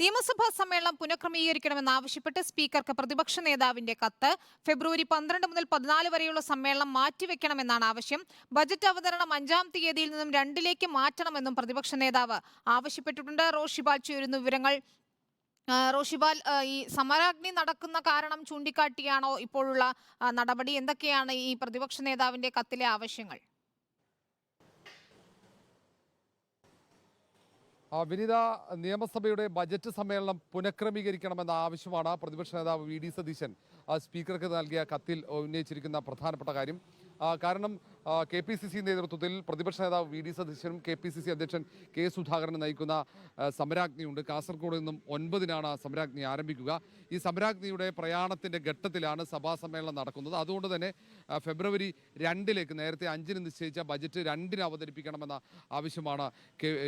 നിയമസഭാ സമ്മേളനം പുനഃക്രമീകരിക്കണമെന്നാവശ്യപ്പെട്ട് സ്പീക്കർക്ക് പ്രതിപക്ഷ നേതാവിന്റെ കത്ത് ഫെബ്രുവരി പന്ത്രണ്ട് മുതൽ പതിനാല് വരെയുള്ള സമ്മേളനം മാറ്റിവെക്കണമെന്നാണ് ആവശ്യം. ബജറ്റ് അവതരണം അഞ്ചാം തീയതിയിൽ നിന്നും രണ്ടിലേക്ക് മാറ്റണമെന്നും പ്രതിപക്ഷ നേതാവ് ആവശ്യപ്പെട്ടിട്ടുണ്ട്. റോഷിബാൽ ചേരുന്ന വിവരങ്ങൾ. റോഷിബാൽ ഈ സമരാഗ്നി നടക്കുന്ന കാരണം ചൂണ്ടിക്കാട്ടിയാണോ ഇപ്പോഴുള്ള നടപടി? എന്തൊക്കെയാണ് ഈ പ്രതിപക്ഷ നേതാവിന്റെ കത്തിലെ ആവശ്യങ്ങൾ? വിനിത നിയമസഭയുടെ ബജറ്റ് സമ്മേളനം പുനഃക്രമീകരിക്കണമെന്ന ആവശ്യമാണ് പ്രതിപക്ഷ നേതാവ് വി ഡി സതീശൻ സ്പീക്കർക്ക് നൽകിയ കത്തിൽ ഉന്നയിച്ചിരിക്കുന്ന പ്രധാനപ്പെട്ട കാര്യം. കാരണം കെ പി സി സി നേതൃത്വത്തിൽ പ്രതിപക്ഷ നേതാവ് വി ഡി സതീശനും കെ പി സി സി അധ്യക്ഷൻ കെ സുധാകരൻ നയിക്കുന്ന സമരാജ്ഞിയുണ്ട് കാസർഗോഡ് നിന്നും ഒൻപതിനാണ് ആ സമരാഗ്നി ആരംഭിക്കുക. ഈ സമരാജ്ഞിയുടെ പ്രയാണത്തിന്റെ ഘട്ടത്തിലാണ് സഭാ സമ്മേളനം നടക്കുന്നത്. അതുകൊണ്ട് തന്നെ ഫെബ്രുവരി രണ്ടിലേക്ക് നേരത്തെ അഞ്ചിന് നിശ്ചയിച്ച ബജറ്റ് രണ്ടിന് അവതരിപ്പിക്കണമെന്ന ആവശ്യമാണ്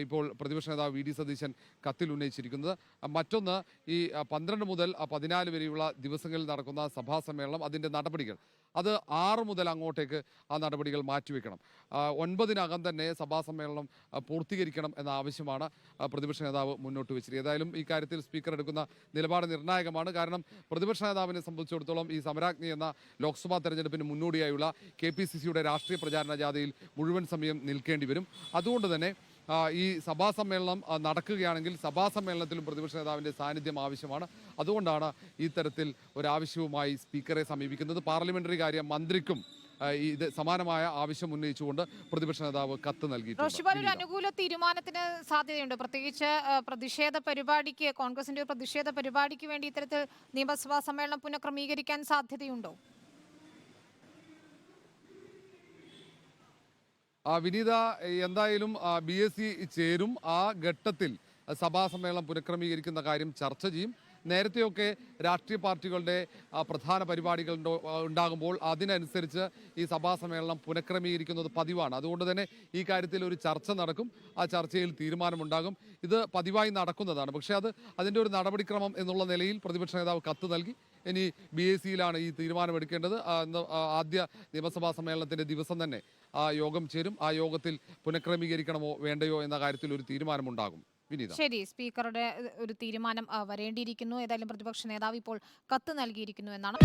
ഇപ്പോൾ പ്രതിപക്ഷ നേതാവ് വി ഡി സതീശൻ കത്തിൽ ഉന്നയിച്ചിരിക്കുന്നത്. മറ്റൊന്ന് ഈ പന്ത്രണ്ട് മുതൽ പതിനാല് വരെയുള്ള ദിവസങ്ങളിൽ നടക്കുന്ന സഭാ സമ്മേളനം അതിന്റെ നടപടികൾ. അത് ആറ് മുതൽ അങ്ങോട്ടേക്ക് ആ നടപടികൾ മാറ്റിവെക്കണം ഒൻപതിനകം തന്നെ സഭാ സമ്മേളനം പൂർത്തീകരിക്കണം എന്ന ആവശ്യമാണ് പ്രതിപക്ഷ നേതാവ് മുന്നോട്ട് വെച്ചത് ഏതായാലും ഈ കാര്യത്തിൽ സ്പീക്കർ എടുക്കുന്ന നിലപാട് നിർണായകമാണ്. കാരണം പ്രതിപക്ഷ നേതാവിനെ സംബന്ധിച്ചിടത്തോളം ഈ സമരാജ്ഞി എന്ന ലോക്സഭാ തെരഞ്ഞെടുപ്പിന് മുന്നോടിയായുള്ള കെ പി സി സിയുടെ രാഷ്ട്രീയ പ്രചാരണ ജാഥയിൽ മുഴുവൻ സമയം നിൽക്കേണ്ടി വരും. അതുകൊണ്ട് തന്നെ ഈ സഭാ സമ്മേളനം നടക്കുകയാണെങ്കിൽ സഭാ സമ്മേളനത്തിലും പ്രതിപക്ഷ നേതാവിന്റെ സാന്നിധ്യം ആവശ്യമാണ്. അതുകൊണ്ടാണ് ഈ തരത്തിൽ ഒരാവശ്യവുമായി സ്പീക്കറെ സമീപിക്കുന്നത്. പാർലമെന്ററി കാര്യം മന്ത്രിക്കും ഇത് സമാനമായ ആവശ്യം ഉന്നയിച്ചുകൊണ്ട് പ്രതിപക്ഷ നേതാവ് കത്ത് നൽകിയിട്ടുണ്ട്. അനുകൂല തീരുമാനത്തിന് സാധ്യതയുണ്ട്. പ്രത്യേകിച്ച് പ്രതിഷേധ പരിപാടിക്ക് കോൺഗ്രസിന്റെ പ്രതിഷേധ പരിപാടിക്ക് വേണ്ടി ഇത്തരത്തിൽ നിയമസഭാ സമ്മേളനം പുനഃക്രമീകരിക്കാൻ സാധ്യതയുണ്ടോ? ആ വിനീത എന്തായാലും ബി എസ് സി ചേരും. ആ ഘട്ടത്തിൽ സഭാ സമ്മേളനം പുനഃക്രമീകരിക്കുന്ന കാര്യം ചർച്ച ചെയ്യും. നേരത്തെയൊക്കെ രാഷ്ട്രീയ പാർട്ടികളുടെ പ്രധാന പരിപാടികൾ ഉണ്ടാകുമ്പോൾ അതിനനുസരിച്ച് ഈ സഭാ സമ്മേളനം പുനഃക്രമീകരിക്കുന്നത് പതിവാണ്. അതുകൊണ്ട് തന്നെ ഈ കാര്യത്തിൽ ഒരു ചർച്ച നടക്കും. ആ ചർച്ചയിൽ തീരുമാനമുണ്ടാകും. ഇത് പതിവായി നടക്കുന്നതാണ്. പക്ഷേ അത് അതിന്റെ ഒരു നടപടിക്രമം എന്നുള്ള നിലയിൽ പ്രതിപക്ഷ നേതാവ് കത്ത് നൽകി. ഇനി ബി എസ് സിയിലാണ് ഈ തീരുമാനമെടുക്കേണ്ടത്. ആദ്യ നിയമസഭാ സമ്മേളനത്തിന്റെ ദിവസം തന്നെ ആ യോഗം ചേരും. ആ യോഗത്തിൽ പുനഃക്രമീകരിക്കണമോ വേണ്ടയോ എന്ന കാര്യത്തിൽ ഒരു തീരുമാനമുണ്ടാകും. ശരി സ്പീക്കറുടെ ഒരു തീരുമാനം വരേണ്ടിയിരിക്കുന്നു. ഏതായാലും പ്രതിപക്ഷ നേതാവ് ഇപ്പോൾ കത്ത് നൽകിയിരിക്കുന്നു എന്നാണ്.